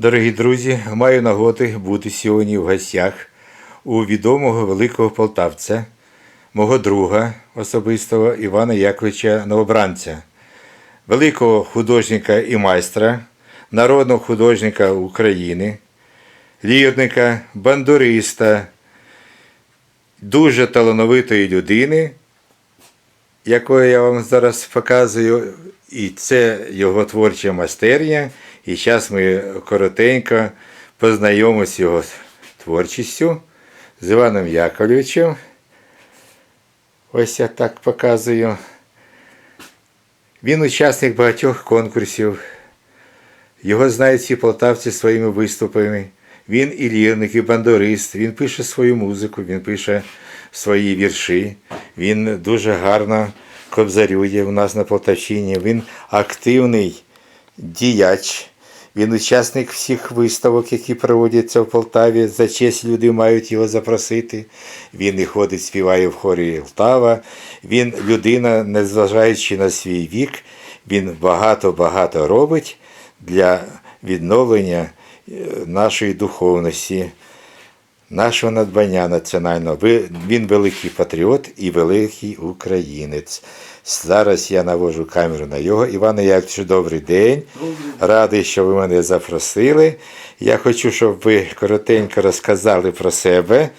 Дорогі друзі, маю нагоди бути сьогодні в гостях у відомого великого полтавця, мого друга особистого Івана Яковича Новобранця, великого художника і майстра, народного художника України, лірника, бандуриста, дуже талановитої людини, якої я вам зараз показую, і це його творча майстерня. І зараз ми коротенько познайомимося з його творчістю з Іваном Яковлевичем. Ось я так показую. Він учасник багатьох конкурсів. Його знають всі полтавці своїми виступами. Він і лірник, і бандурист, він пише свою музику, він пише свої вірші. Він дуже гарно кобзарює у нас на Полтавщині. Він активний діяч. Він учасник всіх виставок, які проводяться в Полтаві. За честь люди мають його запросити. Він і ходить, співає в хорі Полтава. Він людина, незважаючи на свій вік, він багато-багато робить для відновлення е, нашої духовності, нашого надбання національного. Він великий патріот і великий українець. Зараз я навожу камеру на його. Іване Яковлевичу, добрий день. Радий, що ви мене запросили. Я хочу, щоб ви коротенько розказали про себе,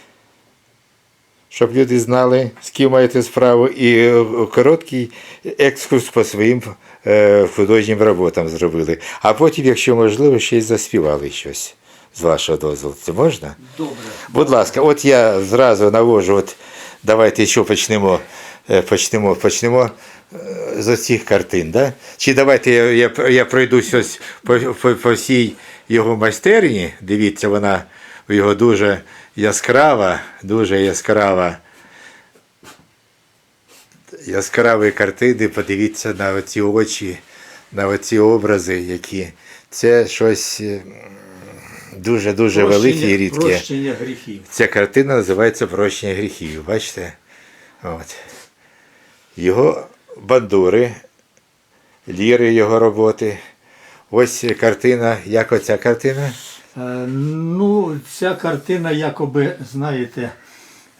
щоб люди знали, з ким маєте справу, і е, короткий екскурс по своїм е, художнім роботам зробили. А потім, якщо можливо, ще й заспівали щось з вашого дозволу. Це можна? Добре. Будь ласка, от я зразу навожу, от давайте що почнемо. е, Почнемо, почнемо е, з оцих картин, да? Чи давайте я, я, я пройдусь ось по, по, по всій його майстерні. Дивіться, вона у його дуже яскрава, дуже яскрава. Яскраві картини, подивіться на оці очі, на оці образи, які. Це щось е, дуже-дуже велике і рідке. Прощення гріхів. Ця картина називається Прощення гріхів. Бачите? От. Його бандури, ліри його роботи. Ось картина, як оця картина? Е, ну, ця картина, якоби, знаєте,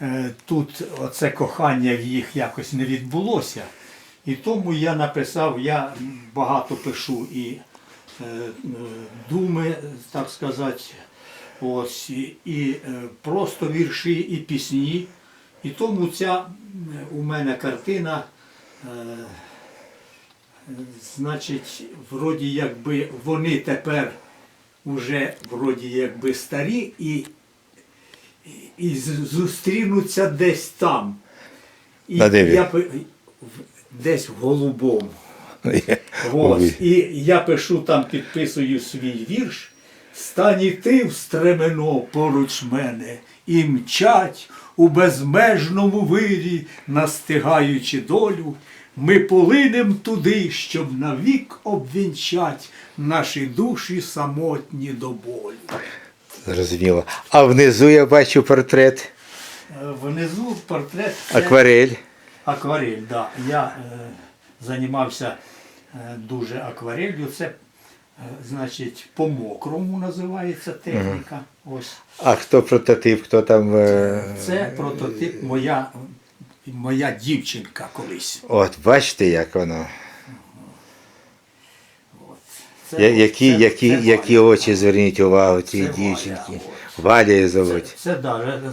е, тут оце кохання в їх якось не відбулося. І тому я написав, я багато пишу і думи, так сказати, ось, і, е, просто вірші, і пісні. І тому ця у мене картина, е, значить, вроді якби вони тепер уже вроді якби старі і, і, зустрінуться десь там. І На я, десь в голубому. Ось. І я пишу там, підписую свій вірш. Стань і ти в стремено поруч мене, і мчать у безмежному вирі, настигаючи долю, ми полинем туди, щоб навік обвінчать наші душі самотні до болю. Зрозуміло. А внизу я бачу портрет Е, Внизу портрет це акварель. акварель. Да. Я е, займався е, дуже акварелью. Це, е, значить, по мокрому називається техніка. Ось. А хто прототип, хто там. е, Це прототип моя, моя дівчинка колись. От, бачите, як воно. От. Це- Які, це- які, це які Валя. очі, зверніть увагу цієї Це дівчинки. Валя її Це, зовуть. це,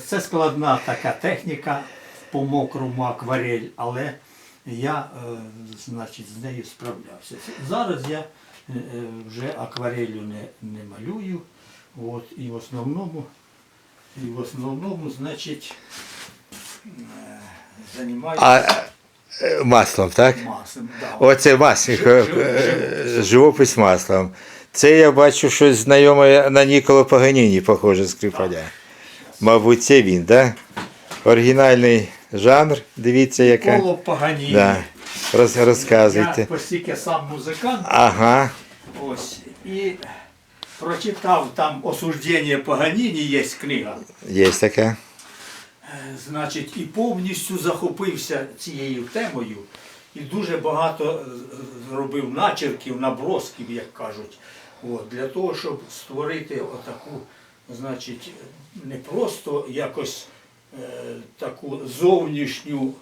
це складна така техніка по мокрому акварель, але я е, значить, з нею справлявся. Зараз я е, е, вже акварелю не, не малюю. От, і в основному, і в основному, значить, займаюся А маслом, так? масом. Да. Оце е, живопис маслом. Це я бачу щось знайоме на Ніколо Паганіні, похоже, скрипаля. Мабуть, це він, так? Да? Оригінальний жанр, дивіться, яка. Коло Паганіні. Да. Роз, розказуйте. Я постільки сам музикант, Ага. ось, і прочитав там осуждення Паганіні, є книга. Є така. Значить, і повністю захопився цією темою, і дуже багато е, зробив начерків, набросків, як кажуть. От, для того, щоб створити отаку, значить, не просто якось е, таку зовнішню,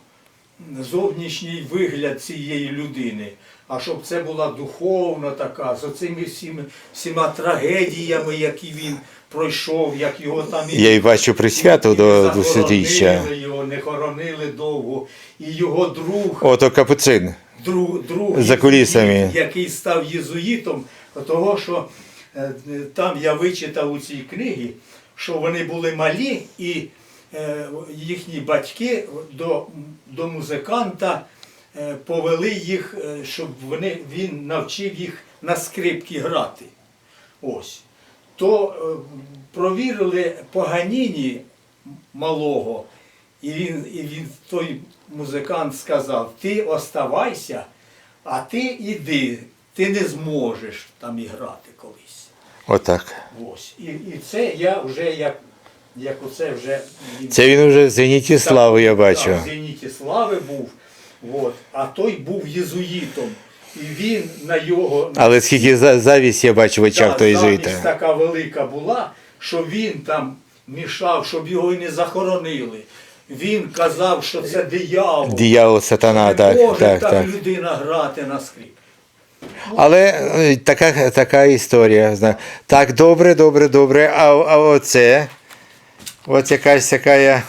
зовнішній вигляд цієї людини, а щоб це була духовна така, з оцими всіма, всіма трагедіями, які він пройшов, як його там Я й бачу присвяту і до не 200-річчя. захоронили його, не хоронили довго. І його друг Ото капуцин. друг, друг За кулісами. який став єзуїтом, того, що е, там я вичитав у цій книгі, що вони були малі, і е, їхні батьки до, до музиканта е, повели їх, е, щоб вони, він навчив їх на скрипки грати. Ось. То е, провірили Паганіні малого, і він, і він той музикант сказав: ти оставайся, а ти іди, ти не зможеш там і грати колись. Отак. Ось. І, і це я вже як, як оце вже Це він уже в зеніті слави, я бачу. так, в Зеніті слави був. От. А той був єзуїтом. І він на його Але скільки за- завість я бачу в очах того завість така велика була, що він там мішав, щоб його і не захоронили. Він казав, що це диявол. Діявол сатана, Не так, може так, так, так. людина грати на скрипці. Але е, така, така історія. зна- Так, добре, добре, добре. А, а оце, от якась така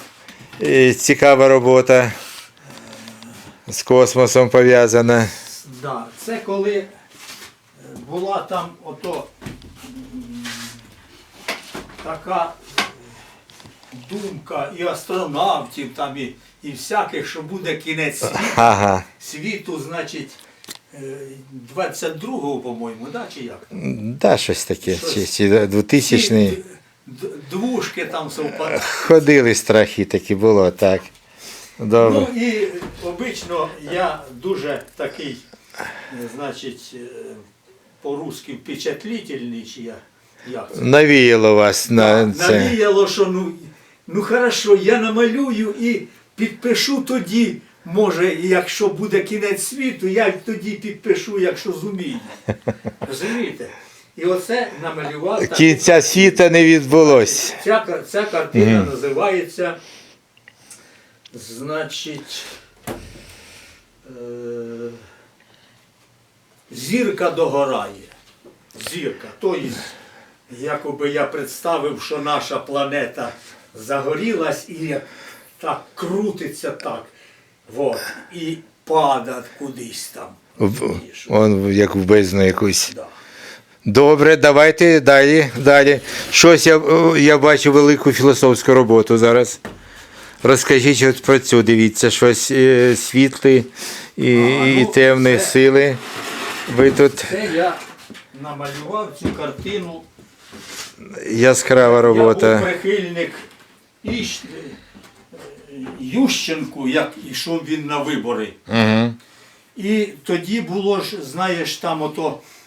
е, цікава робота з космосом пов'язана. Да, це коли е, була там ото така думка і астронавтів, там, і, і всяких, що буде кінець світу, Ага. світу значить, е, 22-го, по-моєму, да, чи як? Да, щось таке. Щось. Чи, чи 2000 Ці д- д- Двушки там совпадають. Ходили страхи такі було, так. Добре. Ну і обично я дуже такий, е, значить, е, по-русски впечатлительний, чи я, як це? Навіяло вас на це. Навіяло, що ну, ну хорошо, я намалюю і підпишу тоді, може, якщо буде кінець світу, я тоді підпишу, якщо зумію. Розумієте? І оце намалював. Кінця світа не відбулось. Ця, ця картина називається, значить, е, Зірка догорає. Зірка. Тобто, якоби я представив, що наша планета загорілась і так крутиться так. Вот, і падає кудись там. В-? Он як в бездну якусь. Да. Добре, давайте далі. далі. Щось я, я бачу велику філософську роботу зараз. Розкажіть от про цю, дивіться, щось е, світлі і, А, і ну, темні це- сили. Ви тут Це я намалював цю картину яскрава Я був робота. прихильник Іщ... Ющенку, як ішов він на вибори. Угу. І тоді було ж, знаєш, там ото е, е,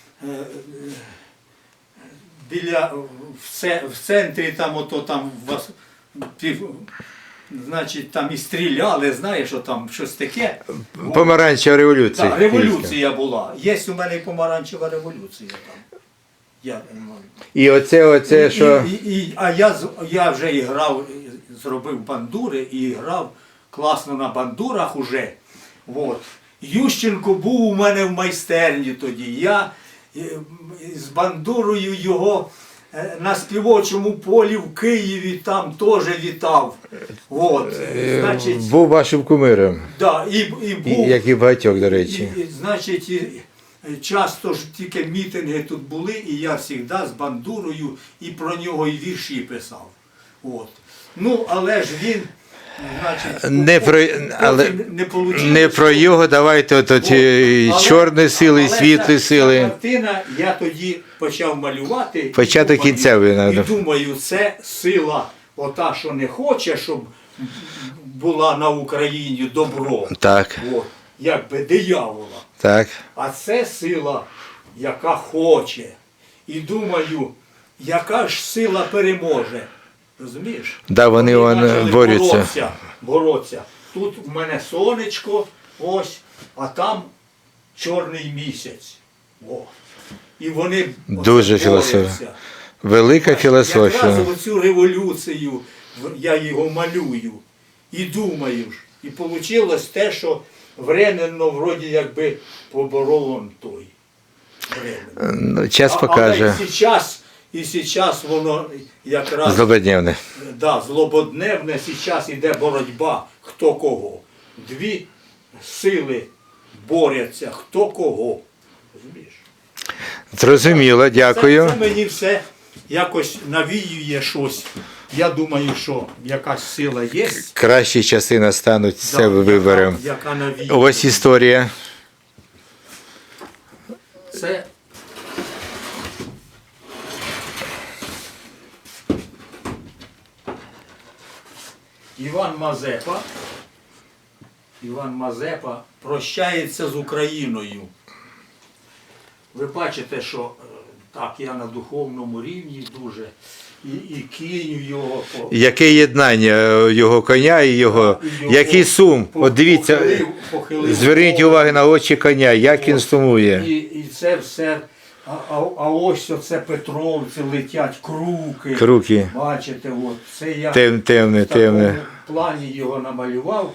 біля в, в центрі там ото там вас пів, значить там і стріляли, знаєш, що там щось таке. Помаранчева революція. Так, революція була. Є у мене і помаранчева революція там. Я, І оце, оце, і, що. і, і, а я, я вже і грав, зробив бандури і грав класно на бандурах уже. От. Ющенко був у мене в майстерні тоді. Я е, з бандурою його е, на співочому полі в Києві там теж вітав. От. е, Значить, Був вашим кумиром. да, і, і був. як і багатьох, до речі. І, і, значить, і, е, часто ж тільки мітинги тут були, і я завжди з бандурою і про нього і вірші писав. От. Ну, але ж він, Не про, але не, про його, давайте от, чорні сили, світлі сили. картина я тоді почав малювати. Початок і думаю- кінцевий надо. Думаю, це сила, ота, що не хоче, щоб була на Україні добро. Так, От, якби диявола. так. А це сила, яка хоче. І думаю, яка ж сила переможе. Розумієш? Да, вони вон, почали борються. Боротися, боротися. Тут в мене сонечко, ось, а там чорний місяць. О. І вони Дуже філософія. Велика Якраз філософія. оцю революцію я його малюю і думаю ж. І вийшло те, що временно вроді якби поборов он той. Временно. Ну, Час А- Але зараз, і зараз воно якраз Злободневне. да, злободневне, зараз іде боротьба, хто кого. Дві сили борються, хто кого. Розумієш? Зрозуміло, дякую. Це, це мені все якось навіює щось. Я думаю, що якась сила є. Кращі часи настануть, да, це виберемо. Яка, яка. Ось історія. Це Іван Мазепа. Іван Мазепа прощається з Україною. Ви бачите, що е, так, я на духовному рівні дуже. І, і кінь його Яке єднання е, його коня і його. його Який сум. по- От дивіться, похилив- похилив зверніть увагу на очі коня, як він сумує. І, і це все. А, а, а ось оце Петровці летять круки. Круки. Бачите, от це я Тем, темне, в такому темне. плані його намалював.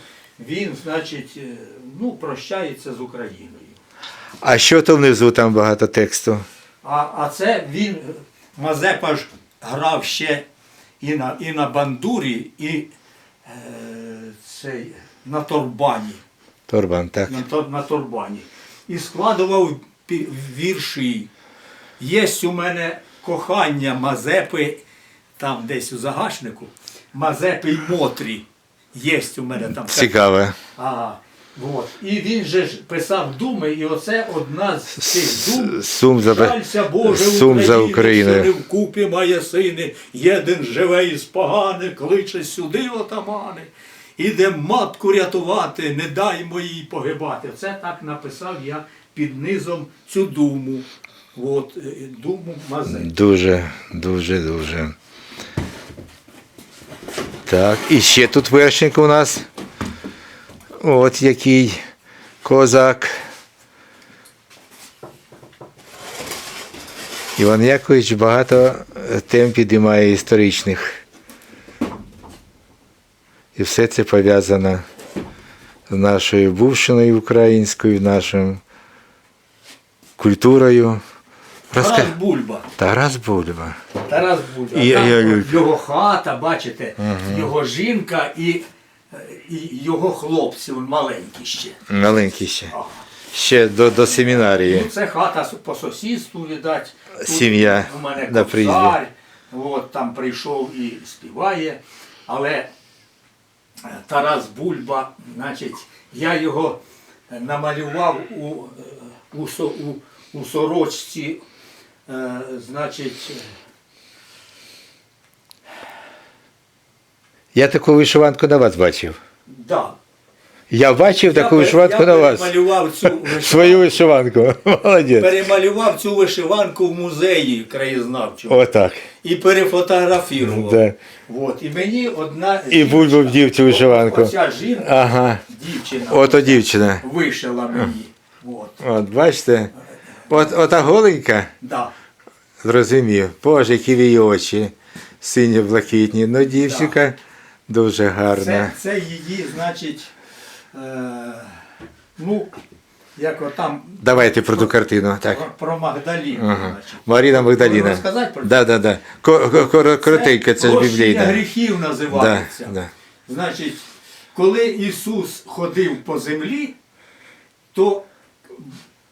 Він, значить, е, ну, прощається з Україною. А що то внизу там багато тексту? А, а це він, е, Мазепа ж грав ще і на, і на бандурі, і е, цей, на торбані. Торбан, так. на, тор- на турбані. І складував пі- вірші. Є у мене кохання Мазепи, там десь у загашнику, Мазепи й Мотрі. Є у мене там. Цікаве. Ага. Вот. І він же ж писав думи, і оце одна з цих дум. Сум за Жалься Боже сум за Україною. що вкупі має сини, єдин живе із погани, кличе сюди отамани. Іде матку рятувати, не дай моїй погибати. Це так написав я під низом цю думу. От, е, думу Мазепи. Дуже, дуже, дуже. Так, і ще тут вершник у нас. От який козак. Іван Якович багато е, тем підіймає історичних. І все це пов'язано з нашою бувшиною українською, нашою культурою. Розка... Тарас Бульба. Тарас Бульба. Тарас Бульба. І- Там і- от його хата, бачите, його жінка і, е, і його хлопці, він маленький ще. Маленький ще. Ага. Ще до, до семінарії. Ну, це хата по сусідству, видать. Тут Сім'я У мене на от, там прийшов і співає. Але е, Тарас Бульба, значить, я його намалював у, е, у, у, у сорочці, значить, е, Я таку вишиванку на вас бачив. да. Я бачив таку я, вишиванку я на вас. перемалював цю вишиванку. Свою вишиванку. Молодець. Перемалював цю вишиванку в музеї краєзнавчому. Отак. і перефотографував. Да. От, і мені одна І Бульба вдів цю вишиванку. Оця жінка, Ага. дівчина, Ото дівчина. вишила мені. От, От, бачите? От, ота голенька, да. зрозумів. Боже, які в її очі. Сині блакитні. Ну, дівчинка дуже гарна. це її, значить, е, ну, як отам Давайте про ту картину. Так. про, Магдаліну. Ага. Значить. Маріна Магдаліна. розказати про це? Да, да, да. Це ж «Прощення біблійна. гріхів Да, називається. да. Значить, коли Ісус ходив по землі, то,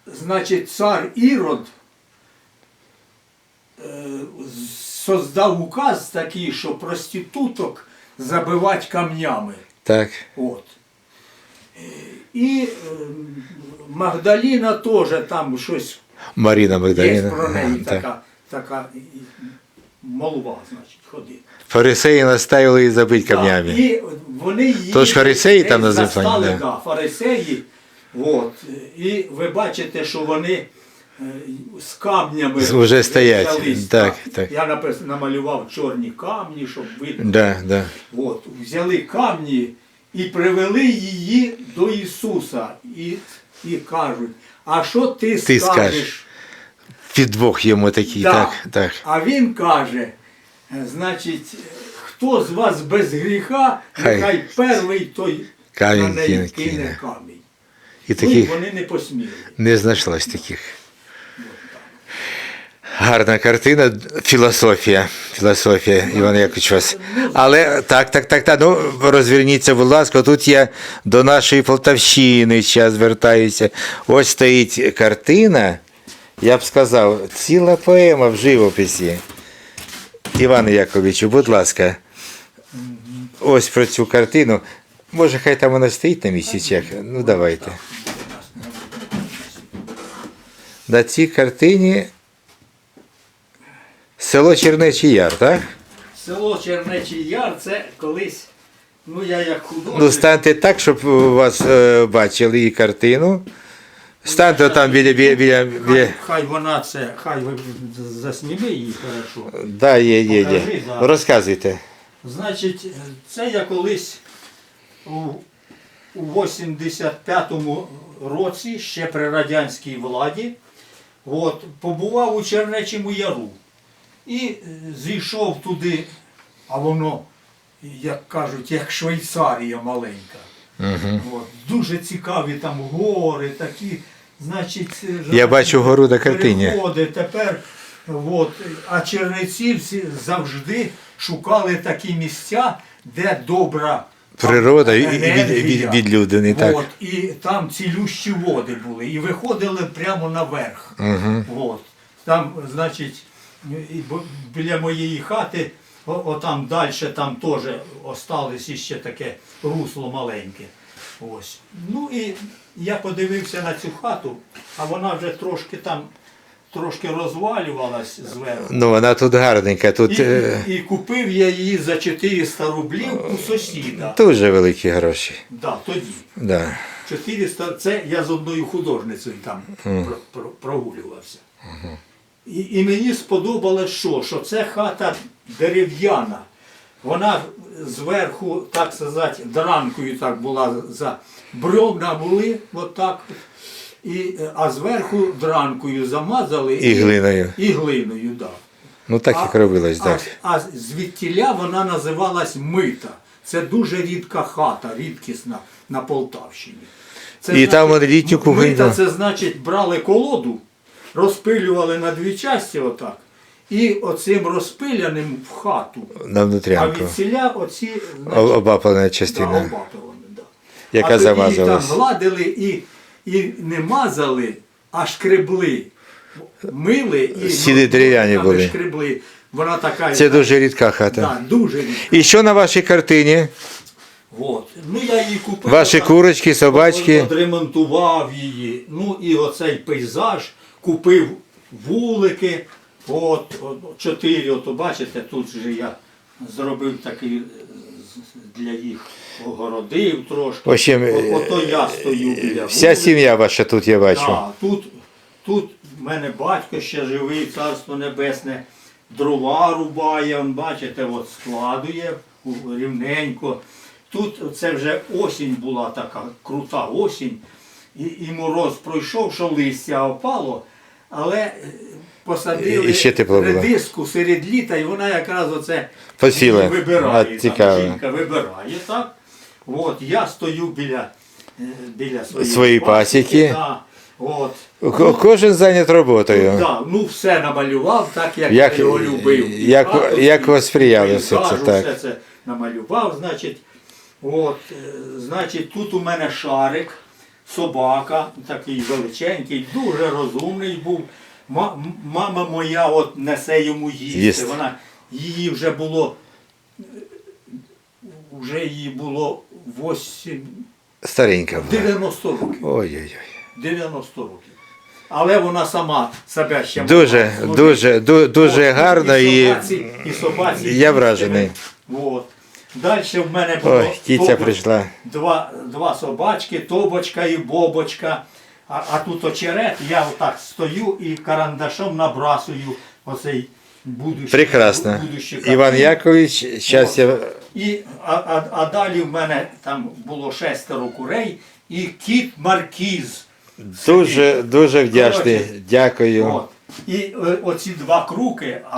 значить, цар Ірод е, создав указ такий, що проституток забивати камнями. Так. От. І е, Магдаліна теж там щось Маріна є про неї Ага, так. така, така і- і молва, значить, ходить. Фарисеї наставили її забити Так, камнями. І вони її Тож фарисеї там да. да, фарисеї. От. І ви бачите, що вони е, з камнями Уже стоять. взялись, Так, так. Я напис, намалював чорні камні, щоб видно. Да, да. От. Взяли камні і привели її до Ісуса. І, і кажуть, а що ти, Ти скажеш? підвох йому такий, Да. так, так. А він каже, е, значить, хто з вас без гріха, Хай. нехай перший той Камінь на неї кине. камінь. І Ну, таких вони не посміли. не знайшлось таких. Гарна картина, філософія. Філософія Івана Яковича. Але так, так, так, так. Ну розверніться, будь ласка. Тут я до нашої Полтавщини зараз звертаюся. Ось стоїть картина. Я б сказав, ціла поема в живописі. Іване Яковичу, будь ласка. Ось про цю картину. Може, хай там вона стоїть на місці чек. Ну давайте. На цій картині село Чернечий Яр, так? Село Чернечий Яр це колись, ну я як художник. Ну, станьте так, щоб вас е, бачили і картину. Станьте там біля, біля, біля, біля. Хай, хай вона це, хай ви засніми її хорошо. Да, є, є, є. Покажи, да. Розказуйте. Значить, це я колись у, у 85-му році, ще при радянській владі, от, побував у Чернечому Яру. І е, зійшов туди, а воно, як кажуть, як Швейцарія маленька. Угу. От, дуже цікаві там гори, такі, значить, Я бачу гору на картині. переходи. Тепер, от, а чернецівці завжди шукали такі місця, де добра Природа і- і від, енергія. від, відлюдини, так. От, і там цілющі води були, і виходили прямо наверх. Угу. От. Там, значить, і бо- біля моєї хати, о- отам далі там теж осталось іще таке русло маленьке. Ось. Ну і я подивився на цю хату, а вона вже трошки там трошки розвалювалась зверху. Ну, вона тут гарненька, тут І, е, і купив я її за 400 рублів у сусіда. дуже великі гроші. Да, тоді. Да. 400, це я з одною художницею там про- прогулювався. І, і мені сподобалось, що, що це хата дерев'яна. Вона зверху, так сказати, дранкою так була за бревна були, отак. І, е, а зверху дранкою замазали І глиною. І глиною. Да. Ну так як робилось, а, так. а звідтіля вона називалась Мита. Це дуже рідка хата, рідкісна на Полтавщині. Це, І там вони літню кухню, Мита, це значить брали колоду, розпилювали на дві часті отак. І оцим розпиляним в хату. На А внутрянку. від ціля оці значить, Обаплена да, частина, да. яка а тоді їх там гладили і, і не мазали, а шкребли. Мили і Стіни дерев'яні були. шкребли. Вона така. Це дуже рідка хата. да, дуже рідка. І що на вашій картині? От. Ну я її купив. Ваші отак, курочки, собачки. Відремонтував її. Ну і оцей пейзаж, купив вулики. От, от чотири, от бачите, тут же я зробив такий е, для їх огородив трошки. В общем, Ото я стою біля Вся сім'я ваша тут я бачу. Да, тут, тут в мене батько ще живий, царство небесне, дрова рубає, он, бачите, от складує рівненько. Тут це вже осінь була така, крута осінь, і, і мороз пройшов, що листя опало, але е, посадили І ще тепло було. редиску серед літа, і вона якраз оце Посіла. вибирає. А, там, жінка вибирає, так? От, я стою біля, е, біля своєї, Своєї пасіки. да. От. Кожен зайнят роботою. Да, ну все намалював, так як, Як- я його любив. І як- хату, як і восприяли все це, так. Все це намалював, значить, от, е, значить, тут у мене шарик, собака, такий величенький, дуже розумний був. М- мама моя от несе йому їсти. Їсти. Вона її вже було. е, Вже їй було 8, Старенька була. 90 років. Ой-ой-ой. 90 років. Але вона сама себе ще Дуже, могла дуже, ду- дуже От, гарно і і собаці, і собаці. я вражений. От. Далі в мене було Ой, кіця тобо- прийшла. Два, два собачки, тобочка і бобочка. А, а тут очерет, я отак стою і карандашом набрасую оцей будущий. Прекрасно. будущий Іван картин. Якович, зараз я. І, а, а, а далі в мене там було шестеро курей і кіт Маркіз. Дуже, дуже вдячний. Дякую. От. І е, оці два круки,